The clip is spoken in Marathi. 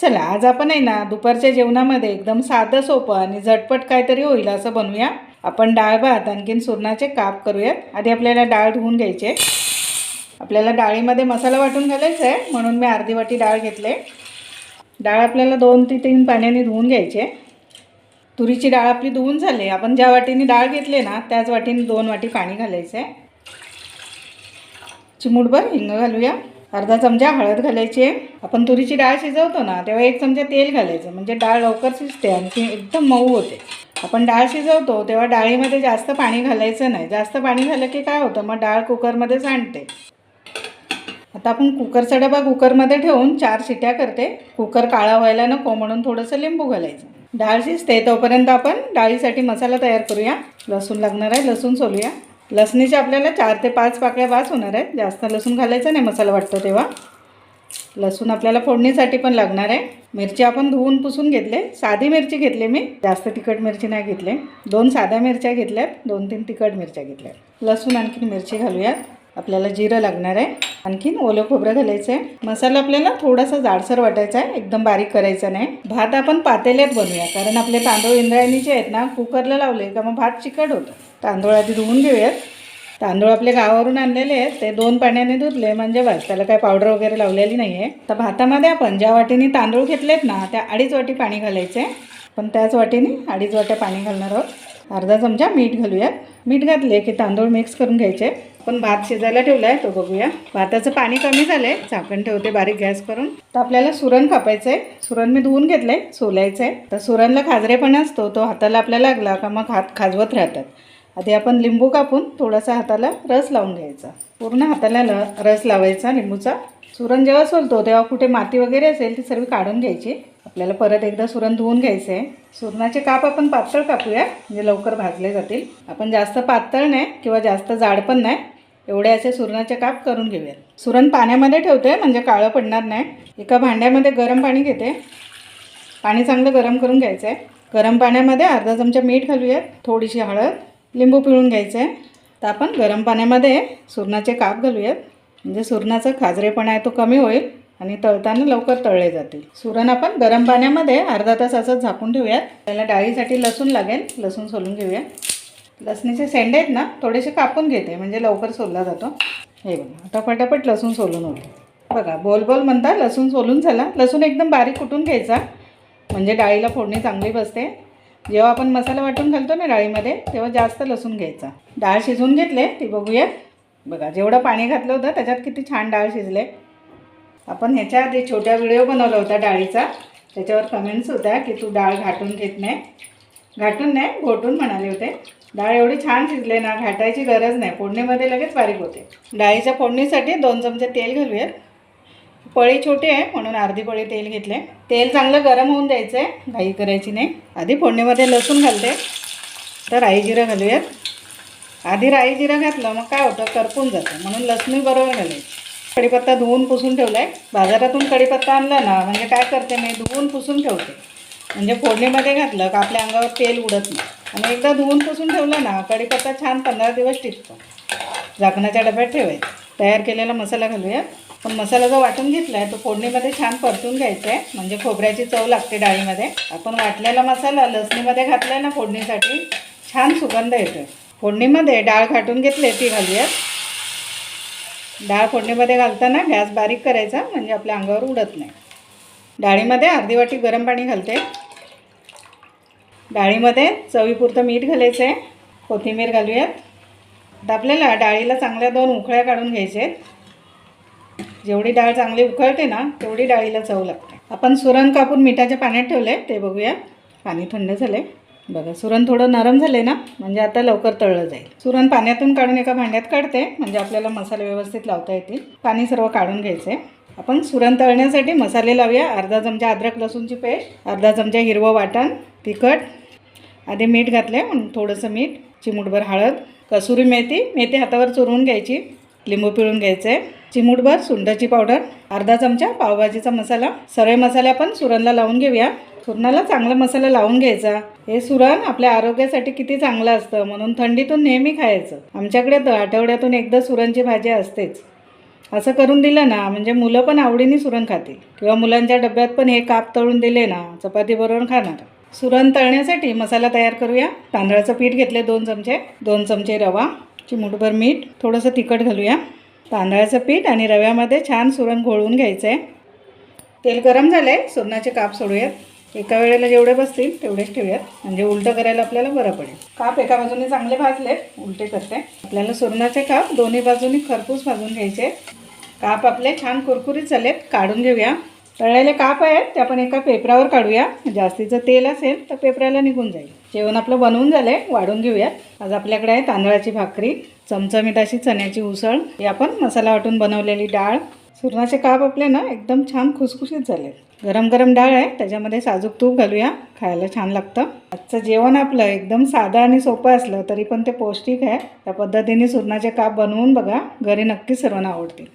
चला आज आपण आहे ना दुपारच्या जेवणामध्ये एकदम साधं सोपं आणि झटपट काहीतरी होईल असं बनवूया. आपण डाळ भात आणखीन सुरणाचे काप करूयात. आधी आपल्याला डाळ धुवून घ्यायचे आपल्याला डाळीमध्ये मसाला वाटून घालायचा आहे म्हणून मी अर्धी वाटी डाळ घेतले डाळ आपल्याला दोन ते तीन पाण्याने धुवून घ्यायचे तुरीची डाळ आपली धुवून झाली आपण ज्या वाटीने डाळ घेतली ना त्याच वाटीने दोन वाटी पाणी घालायचं आहे. चिमूटभर हिंग घालूया. अर्धा चमचा हळद घालायची. आहे आपण तुरीची डाळ शिजवतो ना तेव्हा एक चमचा तेल घालायचं. म्हणजे डाळ लवकर शिजते आणखी एकदम मऊ होते. आपण डाळ शिजवतो तेव्हा डाळीमध्ये जास्त पाणी घालायचं नाही. जास्त पाणी झालं की काय होतं? मग डाळ कुकरमध्ये सांडते. आता आपण कुकरचा डबा कुकरमध्ये ठेवून चार शिट्या करते. कुकर काळा व्हायला नको म्हणून थोडंसं लिंबू घालायचं. डाळ शिजते तोपर्यंत आपण डाळीसाठी मसाला तयार करूया. लसूण लागणार आहे लसूण सोलूया. लसणीचे आपल्याला चार ते पाच पाकळ्या वास होणार आहेत. जास्त लसूण घालायचं नाही मसाला वाटतो तेव्हा. लसूण आपल्याला फोडणीसाठी पण लागणार आहे. मिरची आपण धुवून पुसून घेतले. साधी मिरची घेतली मी. जास्त तिखट मिरची नाही घेतली. दोन साध्या मिरच्या घेतल्यात. दोन तीन तिखट मिरच्या घेतल्या लसूण आणखीन मिरची घालूयात आपल्याला जिरं लागणार आहे. आणखीन ओलं खोबरं घालायचं आहे मसाला आपल्याला थोडासा जाडसर वाटायचा आहे एकदम बारीक करायचा नाही. भात आपण पातेल्यात बनवूया कारण आपले तांदूळ इंद्रायणीचे आहेत ना कुकरला लावले का मग भात चिकट होतो. तांदूळ आधी धुवून घेऊयात. तांदूळ आपले गावावरून आणलेले आहेत ते दोन पाण्याने धुतले म्हणजे बस त्याला काही पावडर वगैरे लावलेली नाही आहे तर भातामध्ये आपण ज्या वाटीने तांदूळ घेतलेत ना त्या अडीच वाटी पाणी घालायचे पण त्याच वाटीने अडीच वाट्या पाणी घालणार आहोत. अर्धा चमचा मीठ घालूयात. मीठ घातले की तांदूळ मिक्स करून घ्यायचे. पण भात शिजायला ठेवला आहे तो बघूया. भाताचं पाणी कमी झालं आहे झाकण ठेवते बारीक गॅस करून. तर आपल्याला सुरण कापायचं आहे सुरण मी धुवून घेतलं आहे सोलायचं आहे तर सुरणला खाजरेपणा असतो. तो हाताला आपल्याला लागला का मग हात खाजवत राहतात. आधी आपण लिंबू कापून थोडासा हाताला रस लावून घ्यायचा. पूर्ण हाताला ल रस लावायचा लिंबूचा. सुरण जेव्हा सोलतो तेव्हा कुठे माती वगैरे असेल ती सर्व काढून घ्यायची. आपल्याला परत एकदा सुरण धुवून घ्यायचं आहे सुरणाचे काप आपण पातळ कापूया म्हणजे लवकर भाजले जातील. आपण जास्त पातळ नाही किंवा जास्त जाड पण नाही एवढे असे सुरणाचे काप करून घेऊयात सुरण पाण्यामध्ये ठेवते म्हणजे काळं पडणार नाही. एका भांड्यामध्ये गरम पाणी घेते. पाणी चांगलं गरम करून घ्यायचं आहे गरम पाण्यामध्ये अर्धा चमचा मीठ घालूयात थोडीशी हळद लिंबू पिळून घ्यायचं आहे तर आपण गरम पाण्यामध्ये सुरणाचे काप घालूयात. म्हणजे सुरणाचा खाजरेपणा आहे तो कमी होईल. आणि तळताना लवकर तळले जातील. सुरण आपण गरम पाण्यामध्ये अर्धा तास असंच झाकून ठेवूयात. त्याला डाळीसाठी लसूण लागेल. लसूण सोलून घेऊया. लसणीचे सेंड आहेत ना थोडेसे कापून घेते म्हणजे लवकर सोलला जातो. हे बघा आता पटापट लसूण सोलून होते. बघा बोल बोल म्हणता लसूण सोलून झाला. लसूण एकदम बारीक कुटून घ्यायचा. म्हणजे डाळीला फोडणी चांगली बसते. जेव्हा आपण मसाला वाटून घालतो ना डाळीमध्ये तेव्हा जास्त लसूण घ्यायचा. डाळ शिजवून घेतले ती बघूया बघा जेवढं पाणी घातलं होतं त्याच्यात किती छान डाळ शिजले. आपण ह्याच्या आधी छोट्या व्हिडिओ बनवला होता डाळीचा. त्याच्यावर कमेंट्स होत्या की तू डाळ घाटून घेत नाही. घाटून नाही घोटून म्हणाले होते. डाळ एवढी छान शिजले ना घाटायची गरज नाही. फोडणीमध्ये लगेच बारीक होते. डाळीच्या फोडणीसाठी दोन चमचे तेल घालूयात. पळी छोटी आहे म्हणून अर्धी पळी तेल घेतले. तेल चांगलं गरम होऊन द्यायचं आहे घाई करायची नाही. आधी फोडणीमध्ये लसूण घालते. तर राई जिरं घालूयात. आधी राई जिरं घातलं मग काय होतं? करपून जातं. म्हणून लसणी बरोबर घालायची. कढीपत्ता धुवून पुसून ठेवला आहे बाजारातून कढीपत्ता आणला ना म्हणजे काय करते मी धुवून पुसून ठेवते. म्हणजे फोडणीमध्ये घातलं का आपल्या अंगावर तेल उडत नाही. आणि एकदा धुवून पुसून ठेवलं ना कढीपत्ता छान पंधरा दिवस टिकतो. झाकणाच्या डब्यात ठेवायचं तयार केलेला मसाला घालूया. पण मसाला जो वाटून घेतला आहे तो फोडणीमध्ये छान परतून घ्यायचा आहे म्हणजे खोबऱ्याची चव लागते डाळीमध्ये. आपण वाटलेला मसाला लसणीमध्ये घातला आहे ना फोडणीसाठी छान सुगंध येतो फोडणीमध्ये डाळ घाटून घेतली ती घालूयात. डाळ फोडणीमध्ये घालताना गॅस बारीक करायचा म्हणजे आपल्या अंगावर उडत नाही. डाळीमध्ये अर्धी वाटी गरम पाणी घालते. डाळीमध्ये चवीपुरतं मीठ घालायचं आहे कोथिंबीर घालूयात. आता आपल्याला डाळीला चांगल्या दोन उकळ्या काढून घ्यायचे आहेत. जेवढी डाळ चांगली उकळते ना तेवढी डाळीला चव लागते. आपण सुरण कापून मिठाच्या पाण्यात ठेवले ते बघूया. पाणी थंड झाले बघा सुरण थोडं नरम झाले ना म्हणजे आता लवकर तळलं जाईल. सुरण पाण्यातून काढून एका भांड्यात काढते म्हणजे आपल्याला मसाले व्यवस्थित लावता येतील. पाणी सर्व काढून घ्यायचे आपण सुरण तळण्यासाठी मसाले लावूया. अर्धा चमचा अद्रक लसूणची पेस्ट अर्धा चमचा हिरवं वाटण तिखट आधी मीठ घातले म्हणून थोडंसं मीठ चिमूटभर हळद कसुरी मेथी मेथी हातावर चुरवून घ्यायची लिंबू पिळून घ्यायचे चिमूटभर सुंडाची पावडर अर्धा चमचा पावभाजीचा मसाला. सर्व मसाले आपण सुरणला लावून घेऊया. सुरणाला चांगला मसाला लावून घ्यायचा. हे सुरण आपल्या आरोग्यासाठी किती चांगलं असतं म्हणून थंडीतून नेहमी खायचं. आमच्याकडे तर आठवड्यातून एकदा सुरणची भाजी असतेच. असं करून दिलं ना म्हणजे मुलं पण आवडीने सुरण खातील. किंवा मुलांच्या डब्यात पण हे काप तळून दिले ना चपाती बरोबर खाणार. सुरण तळण्यासाठी मसाला तयार करूया. तांदळाचं पीठ घेतले दोन चमचे दोन चमचे रवा चिमूटभर मीठ थोडंसं तिखट घालूया. तांदळाचं पीठ आणि रव्यामध्ये छान सुरण घोळून घ्यायचं आहे तेल गरम झालं आहे सुरणाचे काप सोडूयात. एका वेळेला जेवढे बसतील तेवढेच ठेवूयात. म्हणजे उलटं करायला आपल्याला बरं पडेल. काप एका बाजूने चांगले भाजले उलटे करते. आपल्याला सुरणाचे काप दोन्ही बाजूनी खरपूस भाजून घ्यायचे. काप आपले छान कुरकुरीत झालेत काढून घेऊया. तळलेले काप आहेत ते आपण एका पेपरावर काढूया. जास्तीचं तेल असेल तर पेपराला निघून जाईल. जेवण आपलं बनवून झालं आहे वाढून घेऊयात. आज आपल्याकडे आहे तांदळाची भाकरी चमचमीत अशी चण्याची उसळ. ही आपण मसाला वाटून बनवलेली डाळ. सुरणाचे काप आपले ना एकदम छान खुसखुशीत झाले. गरम गरम डाळ आहे त्याच्यामध्ये साजूक तूप घालूया खायला छान लागतं. आजचं जेवण आपलं एकदम साधं आणि सोपं असलं तरी पण ते पौष्टिक आहे. त्या पद्धतीने सुरणाचे काप बनवून बघा घरी नक्कीच सर्वांना आवडतील.